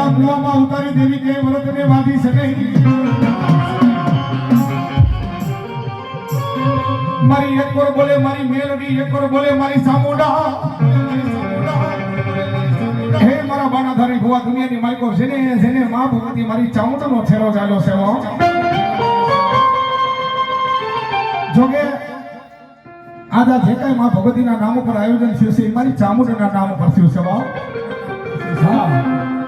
હલવામાં ઉતારી દેવી તે વ્રતને બાંધી શકે. મારી એક કોર બોલે, મારી મેલડી એક કોર બોલે, મારી સામુડા. હે મારા બાણાધારી, ભુવા દુનિયાની માલિકો, જેને જેને મા ભગવતી મારી ચામુંડાનો છેડો ચાલ્યો છે જોકે આજા જે કાંઈ મા નામ ઉપર આયોજન થયું છે મારી ચામુંડાના નામ ઉપર થયું છે. હા.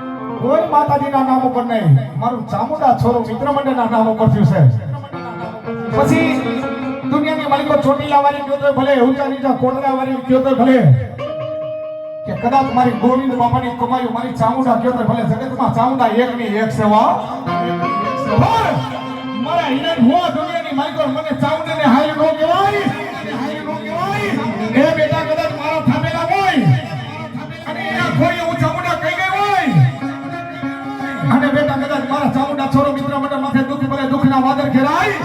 કોઈ માતાજીના નામ ઉપર નહીં. મારું ચામુંડા છોરો મિત્ર નામ ઉપર થયું છે. પછી દુનિયાની માલિકો ચોટીલા વાળી કયો તો ભલે, ઊંચા નીચા કોટડા વાળી કયો તો ભલે. કે કદાચ મારી ગોવિંદ બાપાની કમાયું મારી ચામુંડા કયો તો ભલે. જગતમાં ચામુંડા એક ની એક સેવા. મારા હિરણ હોવા દુનિયાની માલિકો, મને ચામુંડાને હાઈ નો કહેવાય. અને બેટા કદાચ મારા ચામુંડા છોરો મિત્ર મંડળ માથે દુઃખ પડે, દુઃખના વાદળ ઘેરાય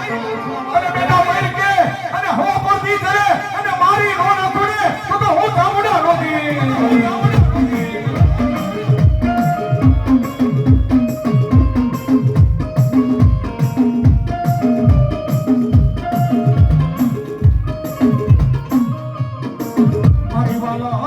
અને બેટા મર કે અને હો પરથી કરે અને મારી નો ન ખોડે તો તો હું ચામુંડા નથી Mario Balón.